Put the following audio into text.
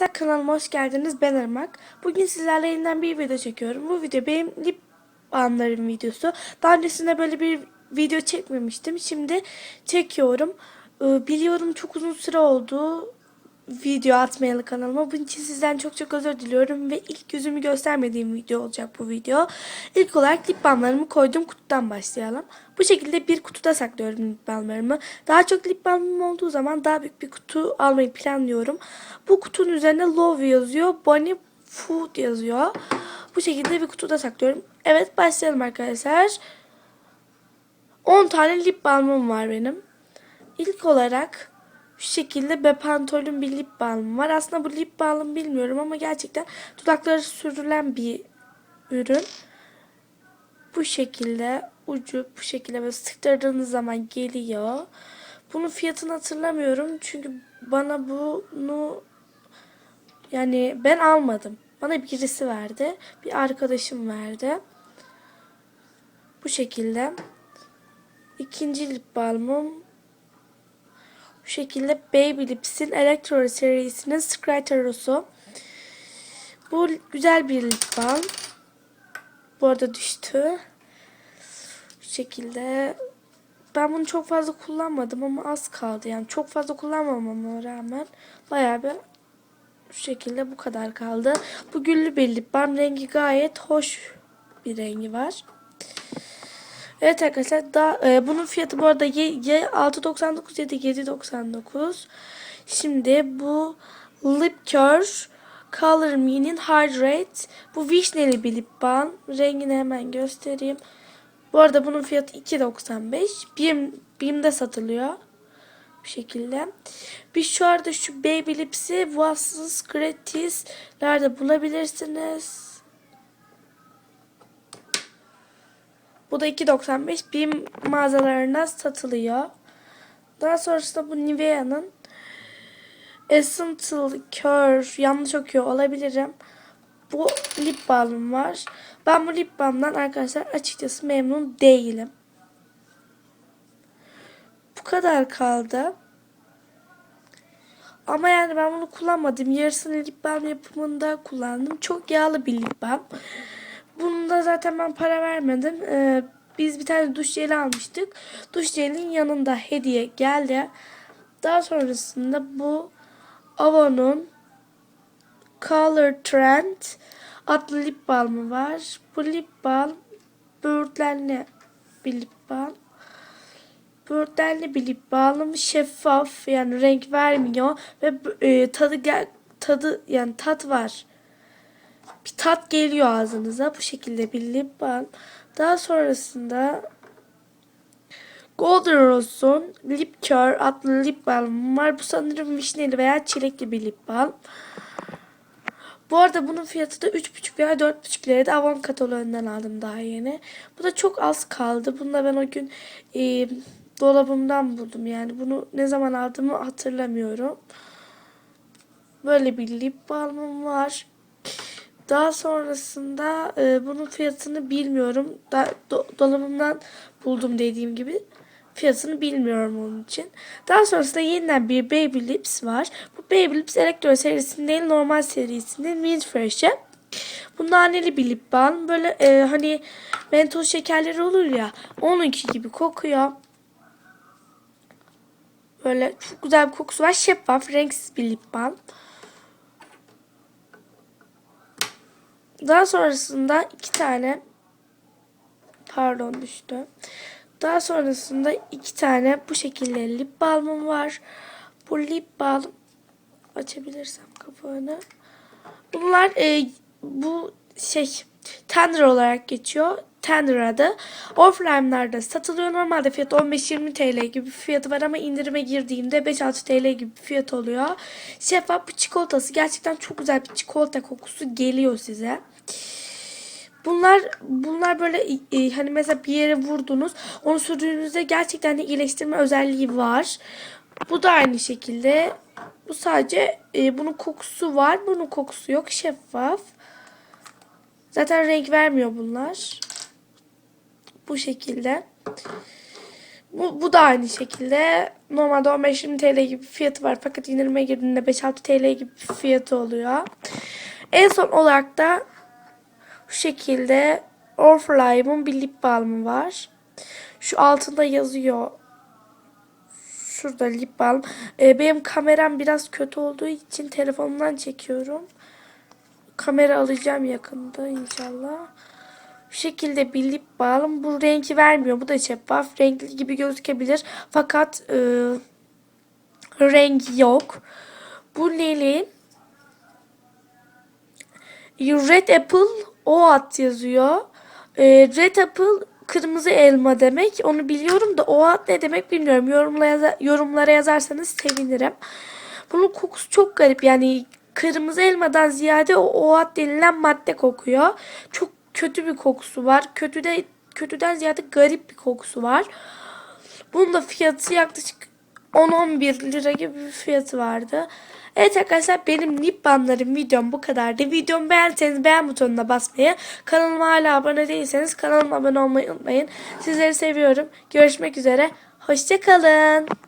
Arkadaşlar kanalıma hoş geldiniz. Ben Irmak. Bugün sizlerle yeniden bir video çekiyorum. Bu video benim lip balmlarım videosu. Daha öncesinde böyle bir video çekmemiştim. Şimdi çekiyorum. Ee, Biliyorum çok uzun süre oldu video atmayalı kanalıma. Bunun için sizden çok çok özür diliyorum ve ilk yüzümü göstermediğim video olacak bu video. İlk olarak lip balmlarımı koyduğum kutudan başlayalım. Bu şekilde bir kutuda saklıyorum lip balmlarımı. Daha çok lip balmım olduğu zaman daha büyük bir kutu almayı planlıyorum. Bu kutunun üzerine Love yazıyor. Bonnie Food yazıyor. Bu şekilde bir kutuda saklıyorum. Evet başlayalım arkadaşlar. 10 tane lip balmım var benim. İlk olarak şu şekilde Bepantol'ün bir lip balmı var. Aslında bu lip balm bilmiyorum ama gerçekten dudakları sürülen bir ürün. Bu şekilde ucu bu şekilde böyle sıktırdığınız zaman geliyor. Bunun fiyatını hatırlamıyorum çünkü bana bunu yani ben almadım. Bana birisi verdi. Bir arkadaşım verdi. Bu şekilde. İkinci lip balmım bu şekilde Baby Lips'in Electro serisinin Scriterosu. Bu güzel bir lip balm. Bu arada düştü. Bu şekilde. Ben bunu çok fazla kullanmadım ama az kaldı. Yani çok fazla kullanmamama rağmen bayağı bir şu şekilde bu kadar kaldı. Bu güllü bir lip balm. Rengi gayet hoş bir rengi var. Evet arkadaşlar da e, bunun fiyatı bu arada ya 6.99 ya da 7.99. Şimdi bu Lip Cure Color Me'nin Hydrate. Bu vişneli bir lip balm. Rengini hemen göstereyim. Bu arada bunun fiyatı 2.95. Bim, Bim'de satılıyor. Bu şekilde. Biz şu arada şu Baby Lips'i Wass's Gratis'lerde bulabilirsiniz. Bu da 2.95 BİM mağazalarında satılıyor. Daha sonrasında bu Nivea'nın Essential Cure yanlış okuyor olabilirim. Bu lip balm var. Ben bu lip balmdan arkadaşlar açıkçası memnun değilim. Bu kadar kaldı. Ama yani ben bunu kullanmadım. Yarısını lip balm yapımında kullandım. Çok yağlı bir lip balm. Bunda zaten ben para vermedim. Ee, biz bir tane duş jeli almıştık. Duş jelinin yanında hediye geldi. Daha sonrasında bu Avon'un Color Trend adlı lip balmı var. Bu lip balm böğürtlenli bir lip balm. Böğürtlenli bir lip balm şeffaf yani renk vermiyor ve e, tadı gel tadı yani tat var bir tat geliyor ağzınıza. Bu şekilde bir lip balm. Daha sonrasında Golden Rose'un Lip Cure adlı lip balm var. Bu sanırım vişneli veya çilekli bir lip balm. Bu arada bunun fiyatı da 3,5 veya 4,5 liraydı. Avon kataloğundan aldım daha yeni. Bu da çok az kaldı. Bunu da ben o gün e, dolabımdan buldum. Yani bunu ne zaman aldığımı hatırlamıyorum. Böyle bir lip balmım var. Daha sonrasında e, bunun fiyatını bilmiyorum. Da, do, dolabımdan buldum dediğim gibi. Fiyatını bilmiyorum onun için. Daha sonrasında yeniden bir Baby Lips var. Bu Baby Lips Electro serisinin değil normal serisinin Mint Fresh'e. Bu naneli bir lip balm. Böyle e, hani mentol şekerleri olur ya. Onunki gibi kokuyor. Böyle çok güzel bir kokusu var. Şeffaf, renksiz bir lip balm. Daha sonrasında iki tane pardon düştü. Daha sonrasında iki tane bu şekilde lip balmım var. Bu lip balm açabilirsem kapağını. Bunlar e, bu şey tender olarak geçiyor. Tender adı. Oriflame'larda satılıyor. Normalde fiyatı 15-20 TL gibi bir fiyatı var ama indirime girdiğinde 5-6 TL gibi fiyat oluyor. Şeffaf bir çikolatası. Gerçekten çok güzel bir çikolata kokusu geliyor size. Bunlar bunlar böyle e, hani mesela bir yere vurdunuz. Onu sürdüğünüzde gerçekten de iyileştirme özelliği var. Bu da aynı şekilde. Bu sadece e, bunun kokusu var. Bunun kokusu yok. Şeffaf. Zaten renk vermiyor bunlar. Bu şekilde. Bu, bu da aynı şekilde. Normalde 15-20 TL gibi fiyatı var. Fakat indirime girdiğinde 5-6 TL gibi fiyatı oluyor. En son olarak da şu şekilde Oriflame'ın bir lip balmı var. Şu altında yazıyor. Şurada lip balm. Ee, benim kameram biraz kötü olduğu için telefonumdan çekiyorum. Kamera alacağım yakında inşallah. Bu şekilde bir lip balm. Bu rengi vermiyor. Bu da şeffaf. Renkli gibi gözükebilir. Fakat e, rengi yok. Bu Lil'in Red Apple OAT yazıyor. E, Red Apple kırmızı elma demek. Onu biliyorum da OAT ne demek bilmiyorum. Yorumla yaza- yorumlara yazarsanız sevinirim. Bunun kokusu çok garip. Yani kırmızı elmadan ziyade o OAT denilen madde kokuyor. Çok kötü bir kokusu var. Kötü de kötüden ziyade garip bir kokusu var. Bunun da fiyatı yaklaşık 10-11 lira gibi bir fiyatı vardı. Evet arkadaşlar benim lip balmlarım videom bu kadardı. Videomu beğenseniz beğen butonuna basmayı, kanalıma hala abone değilseniz kanalıma abone olmayı unutmayın. Sizleri seviyorum. Görüşmek üzere. Hoşçakalın.